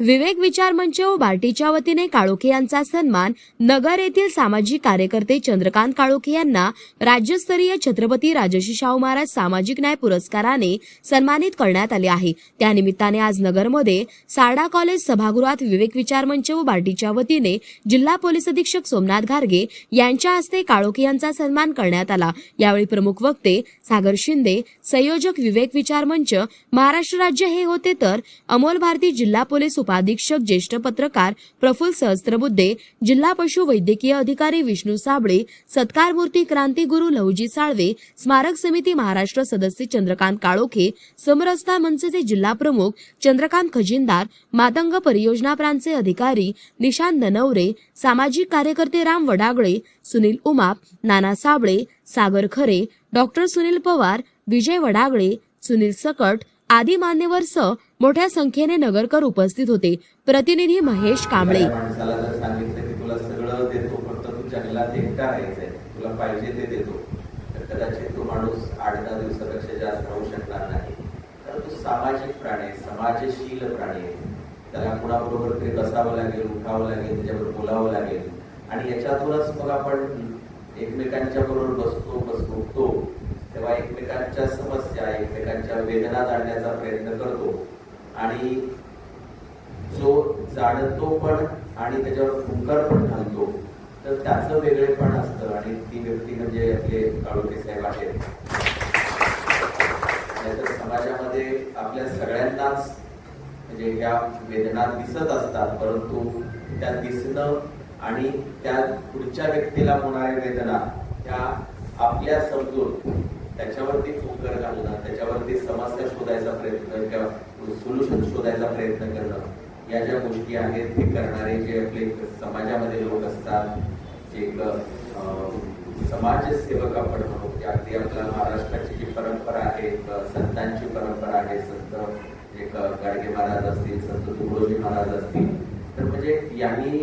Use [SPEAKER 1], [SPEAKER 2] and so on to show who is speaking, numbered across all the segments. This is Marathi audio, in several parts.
[SPEAKER 1] विवेक विचार मंच व बार्टीच्या वतीने काळोखे यांचा सन्मान नगर येथील सामाजिक कार्यकर्ते चंद्रकांत काळोखे यांना राज्यस्तरीय छत्रपती राजर्षी शाहू महाराज सामाजिक न्याय पुरस्काराने सन्मानित करण्यात आले आहे. त्यानिमित्ताने आज नगरमध्ये सारडा कॉलेज सभागृहात विवेक विचार मंच व बार्टीच्या वतीने जिल्हा पोलीस अधीक्षक सोमनाथ घारगे यांच्या हस्ते काळोखे यांचा सन्मान करण्यात आला. यावेळी प्रमुख वक्ते सागर शिंदे संयोजक विवेक विचार मंच महाराष्ट्र राज्य हे होते तर अमोल भारती जिल्हा पोलीस उपाधीक्षक ज्येष्ठ पत्रकार प्रफुल्ल सहस्त्रबुद्धे जिल्हा पशु वैद्यकीय अधिकारी विष्णू साबळे सत्कार मूर्ती क्रांतीगुरु लहुजी साळवे स्मारक समिती महाराष्ट्र सदस्य चंद्रकांत काळोखे समरस्ता मंचचे जिल्हा प्रमुख चंद्रकांत खजिनदार मातंग परियोजना प्रांतचे अधिकारी निशांत ननवरे सामाजिक कार्यकर्ते राम वडागळे सुनील उमाप नाना साबळे सागर खरे डॉक्टर सुनील पवार विजय वडागळे सुनील सकट आदी मान्यवरसह मोठ्या संख्येने नगरकर उपस्थित होते. प्रतिनिधी महेश कांबळे.
[SPEAKER 2] सांगितलं की तुला सगळं देतो फक्त तू जंगलात एकटा राहायचंय तुला पाहिजे ते देतो तर कदाचित तो माणूस आठ दहा दिवसापेक्षा जास्त राहू शकणार नाही. तर तो सामाजिक प्राणी समाजशील प्राणी आहे. त्याला कुणाबरोबर तरी बसावं लागेल उठावं लागेल त्याच्याबरोबर बोलावं लागेल. आणि याच्यातूनच मग आपण एकमेकांच्या बरोबर बसतो बसतो उठतो तेव्हा एकमेकांच्या समस्या एकमेकांच्या वेदना जाणण्याचा प्रयत्न करतो. आणि जो जाणतो पण आणि त्याच्यावर फुंकर पण घालतो तर त्याचं वेगळेपण असतं आणि ती व्यक्ती म्हणजे आपले काळोखे साहेब आहेत. नाहीतर समाजामध्ये आपल्या सगळ्यांनाच म्हणजे ह्या वेदना दिसत असतात परंतु त्या दिसणं आणि त्या पुढच्या व्यक्तीला होणाऱ्या वेदना ह्या आपल्या समजून त्याच्यावरती फोकर घालणं त्याच्यावरती समस्या शोधायचा प्रयत्न किंवा सोल्युशन शोधायचा प्रयत्न करणं. या ज्या गोष्टी आहेत हे करणारे जे आपले समाजामध्ये लोक असतात जे एक समाजसेवक आपण म्हणू की अगदी आपल्या महाराष्ट्राची जी परंपरा आहे संतांची परंपरा आहे संत एक गाडगे महाराज असतील संत तुकडोजी महाराज असतील तर म्हणजे यांनी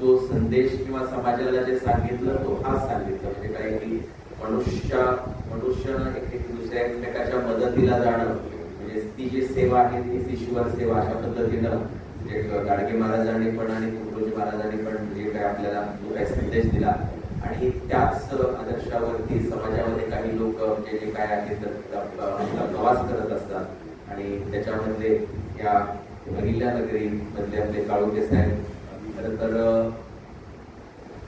[SPEAKER 2] जो संदेश किंवा समाजाला जे सांगितलं तो हा सांगितलं. म्हणजे काही की मनुष्य मनुष्यानं एक एक दुसऱ्या एकमेकाच्या मदतीला जाणं. म्हणजे ती जी सेवा आहे ती ईश्वर सेवा अशा पद्धतीनं म्हणजे गाडगे महाराजांनी पण आणि तुकडोजी महाराजांनी पण जे काय आपल्याला जो काही संदेश दिला. आणि त्याच आदर्शावरती समाजामध्ये काही लोक म्हणजे जे काय आहेत प्रवास करत असतात. आणि त्याच्यामध्ये या अहिल्या नगरी मधले आपले म्हणजे काळुके साहेब. खरं तर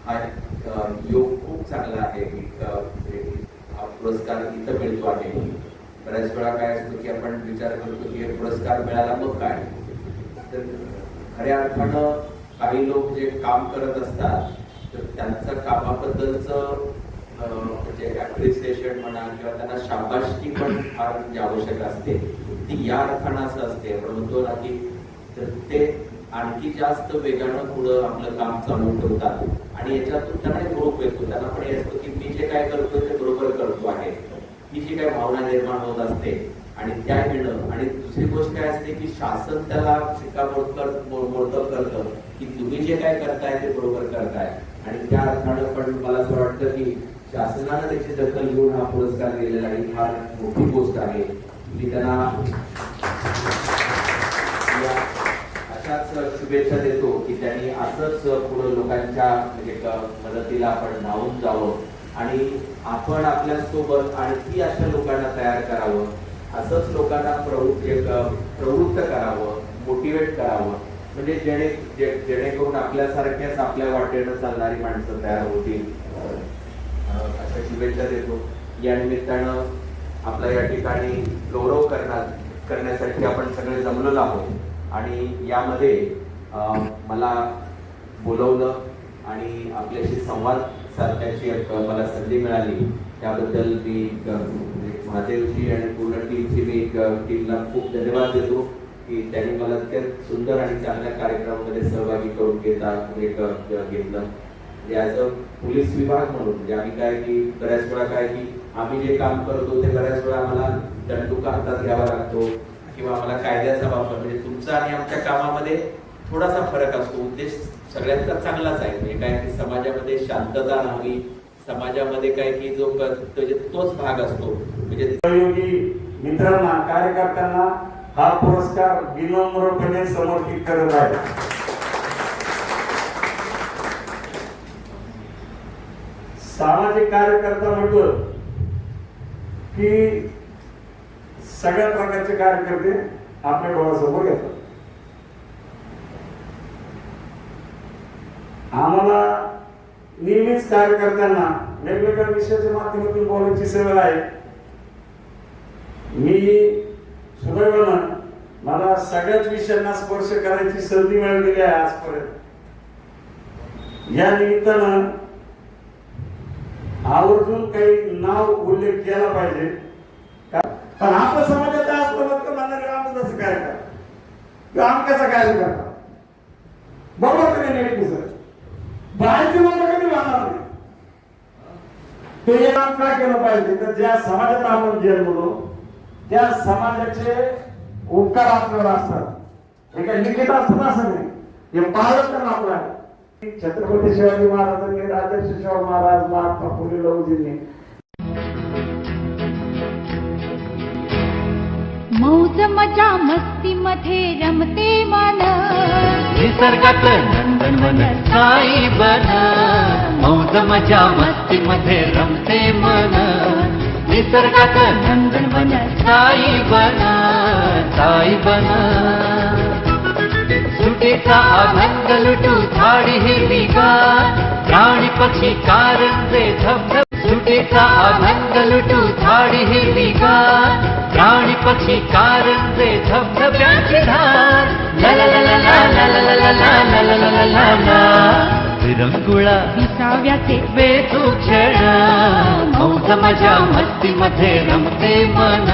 [SPEAKER 2] हा योग खूप चांगला आहे. की हा पुरस्कार इथं मिळतो आहे. बऱ्याच वेळा काय असतो की आपण विचार करतो की हे पुरस्कार मिळाला मग काय? तर खऱ्या अर्थानं काही लोक जे काम करत असतात तर त्यांचं कामाबद्दलचं म्हणजे ऍप्रिसिएशन म्हणा किंवा त्यांना शाबासकी पण फार म्हणजे आवश्यक असते. ती या अर्थानं असं असते. आपण म्हणतो ना की तर ते आणखी जास्त वेगानं पुढं आपलं काम चालू ठेवतात. आणि याच्यातून त्यांना एक ग्रुप येतो त्यांना पण असतो की मी जे काय करतो ते बरोबर करतो आहे. ही जी काय भावना निर्माण होत असते आणि त्या येणं आणि दुसरी गोष्ट काय असते की शासन त्याला शिक्कामोर्तब मोर्तब करतं की तुम्ही जे काय करताय ते बरोबर करताय. आणि त्या अर्थानं पण मला असं वाटतं की शासनानं त्याची दखल घेऊन हा पुरस्कार दिलेला आहे. फार मोठी गोष्ट आहे. मी त्यांना अशाच शुभेच्छा देतो की त्यांनी असंच पुढे लोकांच्या म्हणजे मदतीला आपण धावून जावं आणि आपण आपल्यासोबत आणखी अशा लोकांना तयार करावं. असंच लोकांना प्रवृत्त प्रवृत्त करावं मोटिवेट करावं. म्हणजे जेणे जेणेकरून आपल्यासारख्याच आपल्या वाटेनं चालणारी माणसं तयार होतील. अशा शुभेच्छा देतो या निमित्तानं आपला या ठिकाणी गौरव करणार करण्यासाठी आपण सगळे जमलेलो आहोत. आणि यामध्ये मला बोलवलं आणि आपल्याशी संवाद साधण्याची मला संधी मिळाली. त्याबद्दल मी म्हणजे महादेवजी आणि पूर्ण टीमची मी टीमला खूप धन्यवाद देतो की त्यांनी मला अत्यंत सुंदर आणि चांगल्या कार्यक्रमामध्ये सहभागी करून घेता घेतलं. ॲज अ पोलीस विभाग म्हणून म्हणजे आम्ही काय की बऱ्याच वेळा काय की आम्ही जे काम करतो ते बऱ्याच वेळा आम्हाला दंडुका हातात घ्यावा लागतो किंवा आम्हाला कायद्याचा वापर म्हणजे तुमचा आणि आमच्या कामामध्ये थोडासा फरक असतो. उद्देश सगळ्यांचा चांगलाच आहे. म्हणजे काय की समाजामध्ये शांतता राहावी समाजामध्ये काय की जो क- तोच भाग असतो. म्हणजे
[SPEAKER 3] सहयोगी मित्रांना कार्यकर्त्यांना हा पुरस्कार विनम्रपणे समर्पित करत आहे. सामाजिक कार्यकर्ता म्हटलं की सगळ्या प्रकारचे कार्यकर्ते आपल्या डोळ्यासमोर येतात. आम्हाला नेहमीच कार्यकर्त्यांना वेगवेगळ्या विषयाच्या माध्यमातून बोलायची सवय आहे. मी सुदैवानं मला सगळ्याच विषयांना स्पर्श करायची संधी मिळालेली आहे आजपर्यंत. या निमित्तानं आवर्जून काही नाव उल्लेख केला पाहिजे. पण आपल्या समाजात असलं म्हणणार आम्ही तसं काय करा किंवा आम्ही कसं काय करता बरोबर तरी नेट सर बाहेरची लोक कधी राहणार नाही? ते काम काय केलं पाहिजे? तर ज्या समाजात आपण जन्मलो त्या समाजाचे उपकार आपल्याला असतात. हे काही लिखित असतात असं नाही. हे पाहत तर आपलं आहे. छत्रपती शिवाजी महाराजांनी राजर्षी शाहू महाराज महात्मा फुले लहुजींनी.
[SPEAKER 4] मौज मजा मस्ती मध्ये रमते मन.
[SPEAKER 5] निसर्गात नंदनवन साई बन. मौज मजा मस्ती मध्ये रमते मन. निसर्गात नंदनवन साई बन. साई बन. सुटीचा आनंद लुटू झाडी हिरवीगार प्राणी पक्षी कारंजे धबधब सुटीचा आनंद लुटू झाडी हिरवीगार प्राणी पक्षी कारंजे धबधब्याची धार ला ला ला ला ला ला ला ला ला ला ला ला ला विरंगुळा
[SPEAKER 4] विसाव्याचे
[SPEAKER 5] बेतू क्षण मस्ती मध्ये रमते मन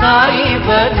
[SPEAKER 5] साई बन